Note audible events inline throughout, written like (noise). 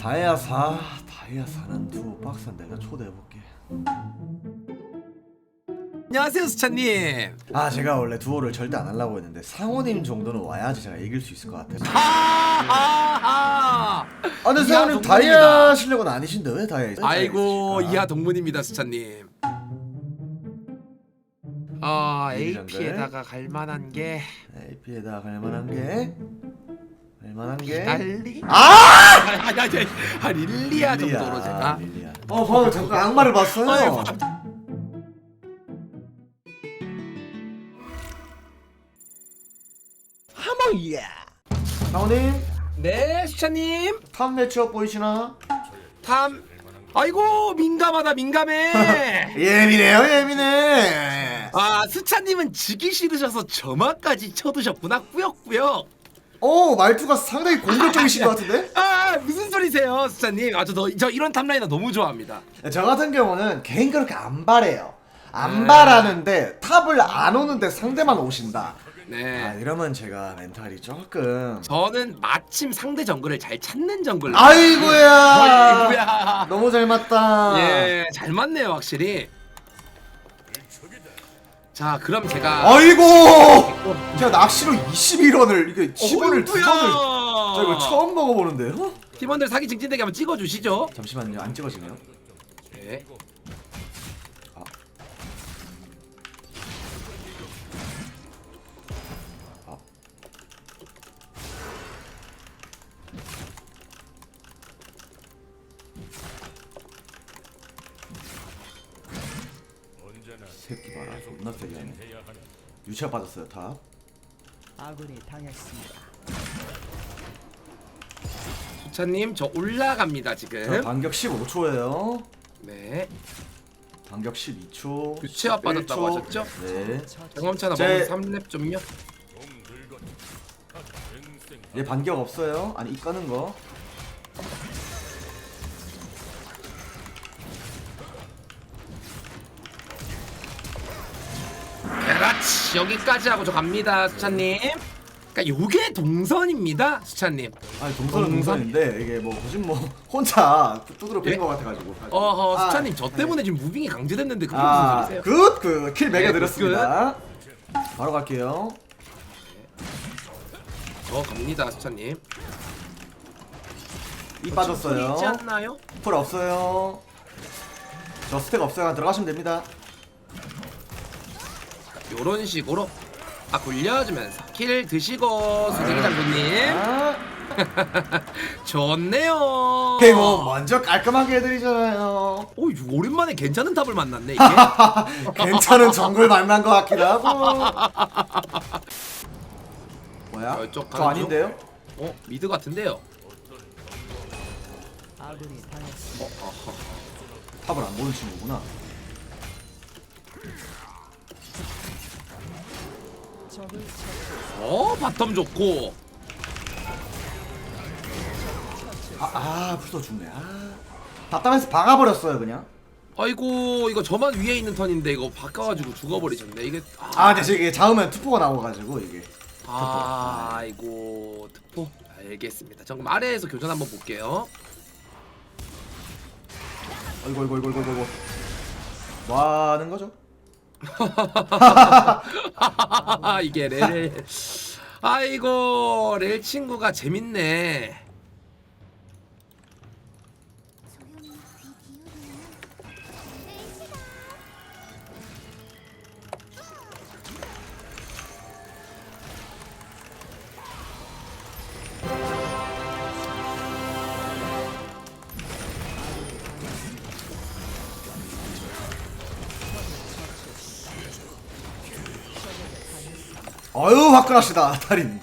다이아 4 다이아 4는 두 박스 내가 초대해볼게 안녕하세요 수찬님 아 제가 원래 두오를 절대 안 하려고 했는데 상호님 정도는 와야지 제가 이길 수 있을 것 같아요 하하하 아 근데 이하 상호님 동문입니다. 다이아 실력은 아니신데 왜 다이아 있어요? 아이고 이하 동문입니다 수찬님 아 정글. AP에다가 갈만한 게 AP에다 갈만한 게 갈만한 게? 달리? 아! 아, 아, 아, 릴리아 정도로 제가? 릴리아. 어 방금 잠깐 악마를 봤어요. 아유, 하모이야. 상호님? 네 수찬님. 탑 매치업 보이시나? 탐. 아이고 민감하다 민감해. (laughs) 예민해요 예민해. 아 수찬님은 지기 싫으셔서 점화까지 쳐두셨구나. 꾸역꾸역 오 말투가 상당히 공격적이신 것 같은데? 아 무슨 소리세요 수찬님? 아저 저 이런 탑라이너 너무 좋아합니다. 저 같은 경우는 개인 그렇게 안 바래요. 안 네. 바라는데 탑을 안 오는데 상대만 오신다. 아 네 이러면 제가 멘탈이 조금 저는 마침 상대 정글을 잘 찾는 정글 아이고야! 아이고야. 너무 잘 맞다. 예잘 맞네요 확실히 자 그럼 제가 아이고! 제가 낚시로 21원을 이게 10원을 두 번을 저 이거 처음 먹어보는데요? 팀원들 사기 증진되게 한번 찍어주시죠. 잠시만요. 안 찍어지네요. 네. 유치아 빠졌어요 탑 아군이 당했습니다. 수찬님 저 올라갑니다 저 지금. 반격 15초예요. 네. 반격 12초 유치아 빠졌다고 하셨죠? 네. 경험차나 제- 먹으면 3렙 좀요? 얘 반격 없어요? 아니 이 까는 거 그렇지 여기까지 하고 저 갑니다 수찬님. 그러니까 요게 동선입니다 수찬님. 아니 동선은 동선? 동선인데 이게 뭐 무슨 뭐 (laughs) 혼자 두드러 예? 뺀거 같아가지고. 어허 아, 수찬님 저 때문에 지금 무빙이 강제됐는데 그게 무슨 아, 소리세요? 굿굿킬 네, 매겨드렸습니다. 바로 갈게요. 저 갑니다 수찬님. 이저 빠졌어요. 있지 않나요? 풀 없어요. 저 스택 없어요. 들어가시면 됩니다 요런 식으로 아 굴려주면서 킬 드시고 수정이 장군님 아, (laughs) 좋네요 오케이 뭐 먼저 깔끔하게 해드리잖아요 오 오랜만에 괜찮은 탑을 만났네 이게 (laughs) 괜찮은 정글 만난 것 같기도 하고 뭐야? 저쪽 저 가는 아닌데요? 어 미드 같은데요 당했습니다. 어, 어허. 탑을 안 보는 친구구나. 어 바텀 좋고. 아, 아 풀도 죽네. 아. 답답해서 박아버렸어요 그냥. 아이고 이거 저만 위에 있는 턴인데 이거 바꿔가지고 죽어버리셨네. 이게 아. 근데 이게 잡으면 투포가 나와가지고 이게. 아, 아이고 특포? 알겠습니다. 저 그럼 아래에서 교전 한번 볼게요. 어이구 어이구 어이구 어이구 어이구 뭐 하는 거죠? (laughs) 이게 렐 아이고 렐 친구가 재밌네. 어유 화끈하시다 달인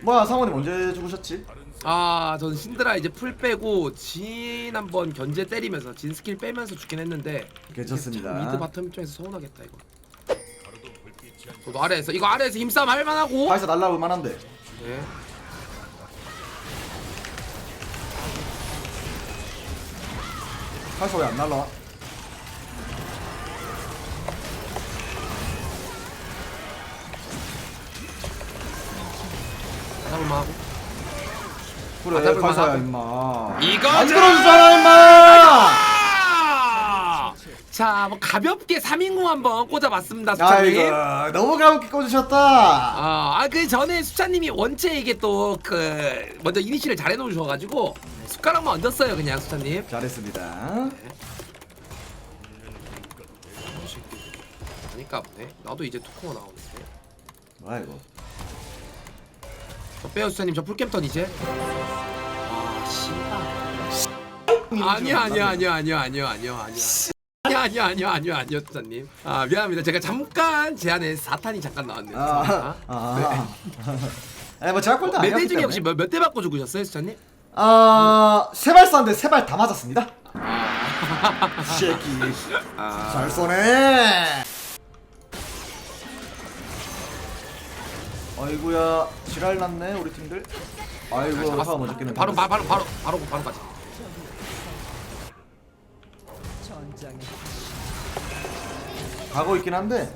뭐야 상원님 언제 죽으셨지? 아, 전 신드라 이제 풀 빼고 진 한번 견제 때리면서 진 스킬 빼면서 죽긴 했는데 괜찮습니다. 참 미드 바텀 입장에서 서운하겠다 이거. 저도 아래에서 이거 아래에서 힘싸움 할 만하고. 파이사 날라올 만한데 네. 파이사 왜안 날라와? 싸움하고. 그래 맞아볼 가서야 만하고. 임마 이거죠! 안 들어주잖아 임마 아! 자, 뭐 가볍게 3인공 한번 꽂아봤습니다, 수찬님. 아이고 너무 가볍게 꽂으셨다 아, 아, 그 전에 수찬님이 원체 이게 또 그 먼저 이니시를 잘 해놓으셔가지고 숟가락만 얹었어요, 그냥 수찬님. 잘했습니다 그러니까 보네. 나도 이제 토크가 나오는데. 뭐야 이거 저 빼요, 수찬님. 저 풀캠턴 이제. 아, 씨발. 아니야, 아니야, 아니야, 아니야, 아니야, 아니야, 아니야. 아니야, 아니야, 아니야, 아니야, 아니야, 수찬님. 아, 미안합니다. 제가 잠깐 제 안에 사탄이 잠깐 나왔네요. 아, 죄송합니다. 아, 아니 뭐 제가 꼴도 아니었기 매대 중에 때문에 혹시 몇대 맞고 죽으셨어요, 수찬님? 아, 세발 쐈는데 세 발 다 맞았습니다. 새끼. 아, 잘 쏘네. 아이고야, 지랄 났네 우리 팀들. 아이고. 화가 먼저 끼는. 바로, 바로, 바로, 바로, 바로, 바로. 전장에 가고 있긴 한데.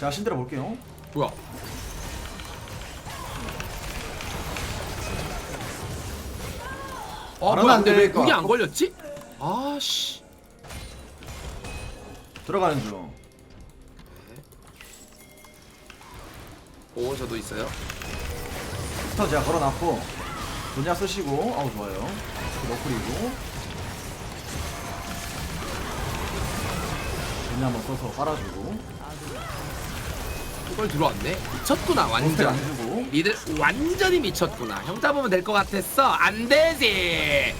자, 신들어 볼게요. 뭐야? 어, 바로는 뭐야? 안 근데 왜 되니까. 그게 안 걸렸지? 아씨. 들어가는 중. 오, 저도 있어요. 스턴 제가 걸어놨고. 도냐 쓰시고. 아우 좋아요. 너프리고. 도냐 한번 써서 빨아주고. 이걸 들어왔네. 미쳤구나, 원스택 안 완전. 주고. 니들 완전히 미쳤구나. 형 잡으면 될 것 같았어. 안 되지.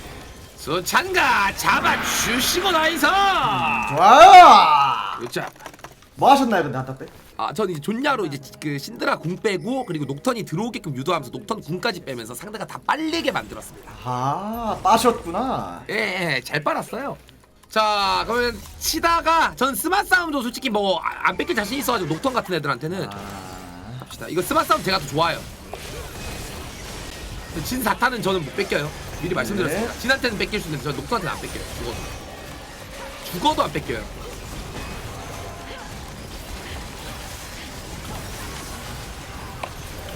수찬가 잡아 주시고 나이서. 좋아요. 자, 뭐 하셨나요 근데 한타 때? 아, 전 이제 존야로 이제 그 신드라 궁 빼고 그리고 녹턴이 들어오게끔 유도하면서 녹턴 궁까지 빼면서 상대가 다 빨리게 만들었습니다. 아 빠셨구나. 예, 예, 잘 빨았어요. 자, 그러면 치다가 전 스마 싸움도 솔직히 뭐 안 뺏길 자신 있어가지고 녹턴 같은 애들한테는 아, 합시다. 이거 스마 싸움 제가 더 좋아요. 진 사탄은 저는 못 뺏겨요. 미리 말씀드렸습니다. 네. 진한테는 뺏길 수 있는데 저 녹턴한테는 안 뺏겨요. 죽어도. 죽어도 안 뺏겨요.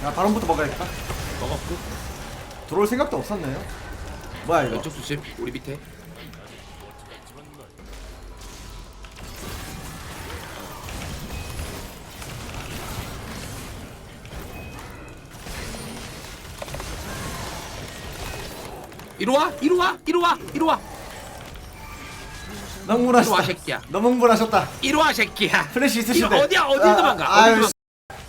야 바론부터 먹어야겠다. 먹었고 들어올 생각도 없었네요. 뭐야 이거? 왼쪽 조심. 우리 밑에. 이리 와, 이리 와, 이리 와, 이리 와, 너무 이리 와, 흥분하셨다. 새끼야. 너무 흥분하셨다. 이리 와, 새끼야. 플래시 있으신데. 어디야, 어디 아, 도망가? 어디 아유, 도망가?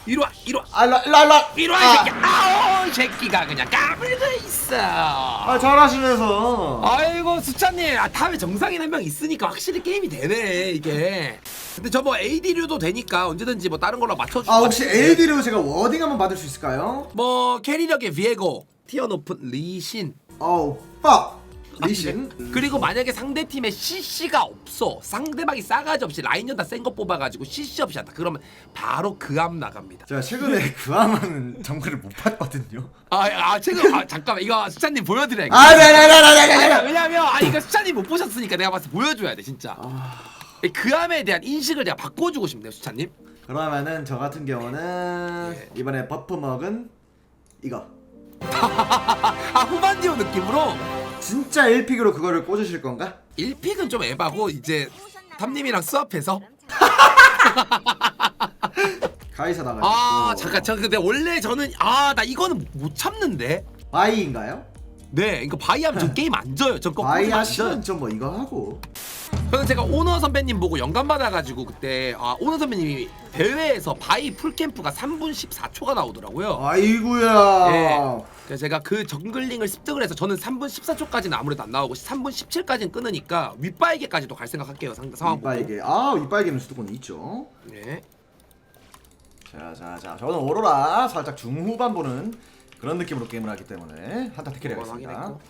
이리 와, 이리 와, 아, 일로 일로 일로. 이리 와, 이 새끼야. 아우, 이 새끼가 그냥 까불고 있어. 아 잘하시면서. 아이고 수찬님 아, 다음에 정상인 한 명 있으니까 확실히 게임이 되네 이게 근데 저 뭐 AD류도 되니까 언제든지 뭐 다른 걸로 맞춰주고 아 혹시 AD로 제가 워딩 한번 받을 수 있을까요? 뭐 캐리력의 비에고 티어 높은 리신 어우 빡. 리신. 그리고 만약에 상대팀에 CC가 없어 상대방이 싸가지 없이 라인전 다 센 거 뽑아가지고 CC 없이 한다 그러면 바로 그암 나갑니다 제가 최근에 (laughs) 그아마는 정글을 못 봤거든요. 아, 아 지금 아 잠깐만 이거 수찬님 보여드려야겠다 아 네네네네네네. 아니, 왜냐면 아 이거 수찬님 못 보셨으니까 내가 봤을 때 보여줘야 돼 진짜 그 암에 대한 인식을 내가 바꿔주고 싶네요 수찬님 그러면은 저 같은 경우는 예. 이번에 버프 먹은 이거. (laughs) 아 후반디오 느낌으로 진짜 1픽으로 그거를 꽂으실 건가? 1픽은 좀 에바고 이제 탐님이랑 수업해서 (laughs) 가이사 나가지고. 아 잠깐 저 근데 원래 저는 아 나 이거는 못 참는데 바이인가요? 네 이거 바이하면 저 (laughs) 게임 안 져요 전 거꾸로 바이 하시면 좀뭐 이거 하고. 저는 제가 오너 선배님 보고 영감 받아가지고 그때 아 오너 선배님이 대회에서 바이 풀캠프가 3분 14초가 나오더라고요 아이구야. 예. 그래서 제가 그 정글링을 습득을 해서 저는 3분 14초까지는 아무래도 안 나오고 3분 17까지는 끊으니까 윗바에게까지도 갈 생각할게요 상대 상황 보고 윗바이게. 아 윗바이게는 수도권이 있죠. 네. 자자자 저는 오로라 살짝 중후반 보는 그런 느낌으로 게임을 하기 때문에 한타 태클 그건 해야겠습니다. 확인했고.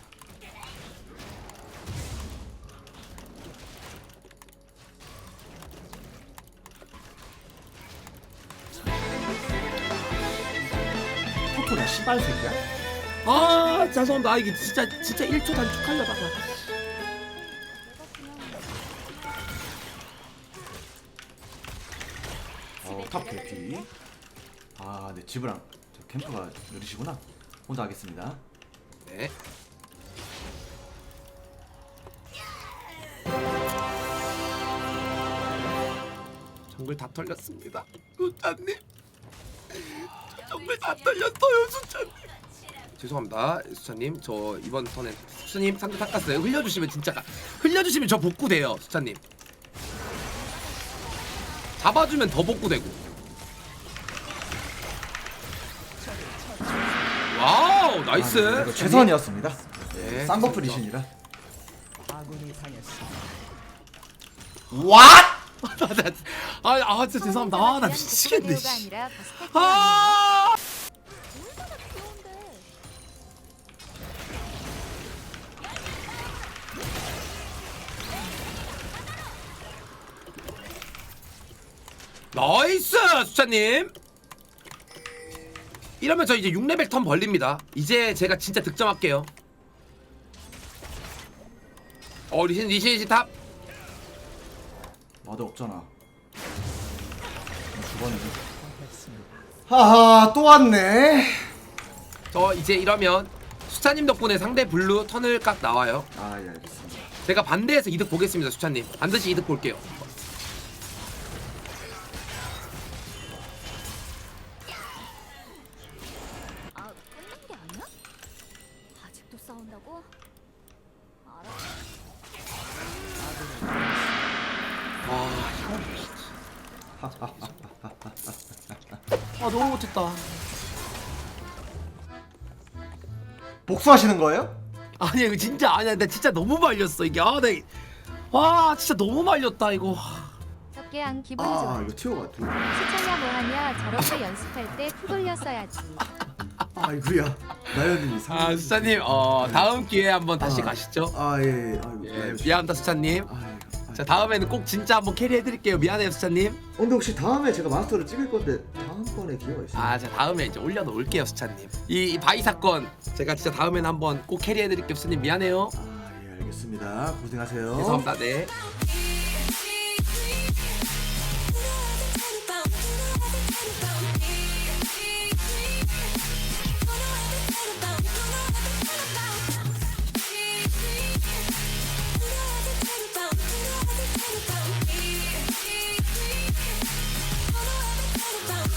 토토냐 씨발 새끼야? 아 죄송합니다 아 이게 진짜 진짜 1초 단축하려다가 어, 탑 개피. 아, 네 집이랑 저 캠프가 느리시구나. 혼자 하겠습니다. 네. 정글 다 털렸습니다. 수찬님. 정글 다 털렸어요, 수찬님. 죄송합니다, 수찬님. 저 이번 턴에 수찬님 상대 닦았어요. 흘려주시면 진짜 가- 흘려주시면 저 복구돼요, 수찬님. 잡아주면 더 복구되고. 와우, 나이스. 아, 이거 최선이었습니다. 네, 당했습니다. 왓? (laughs) 아, 아, 진짜 죄송합니다. 아, 나 미치겠네. 씨. 아니라 버스커트가 아! 수찬님 이러면 저 이제 6레벨 턴 벌립니다 이제 제가 진짜 득점할게요 어 리신 리신 리신 탑 와드 없잖아. 주번에. 하하 또 왔네. 저 이제 이러면 수찬님 덕분에 상대 블루 턴을 깍 나와요 아 예 알겠습니다. 제가 반대해서 이득 보겠습니다 수찬님 반드시 이득 볼게요 싸운다고? 알아. 아 너무 못했다 복수하시는 거예요? 아니 이거 진짜 아니야 나 진짜 너무 말렸어 이게 아나와 진짜 너무 말렸다 이거 섭계양 기분 아 좋아. 이거 티오가 두. 시청자 뭐하냐? 저렇게 연습할 때피 돌렸어야지. (laughs) 아이구야 나연님이 상. 아 수찬님 어 다음 기회에 한번 다시 아. 가시죠 아 예. 예. 아이고. 예, 나연 씨. 미안합니다 수찬님 아, 예. 아, 자 다음에는 꼭 진짜 한번 캐리해드릴게요 미안해요 수찬님 어, 근데 혹시 다음에 제가 마스터를 찍을 건데 다음번에 기회가 있어요? 아 자 다음에 이제 올려놓을게요 수찬님 이, 이 바이 사건 제가 진짜 다음에는 한번 꼭 캐리해드릴게요 수찬님 미안해요 아, 예, 알겠습니다. 고생하세요. 죄송합니다 네 아,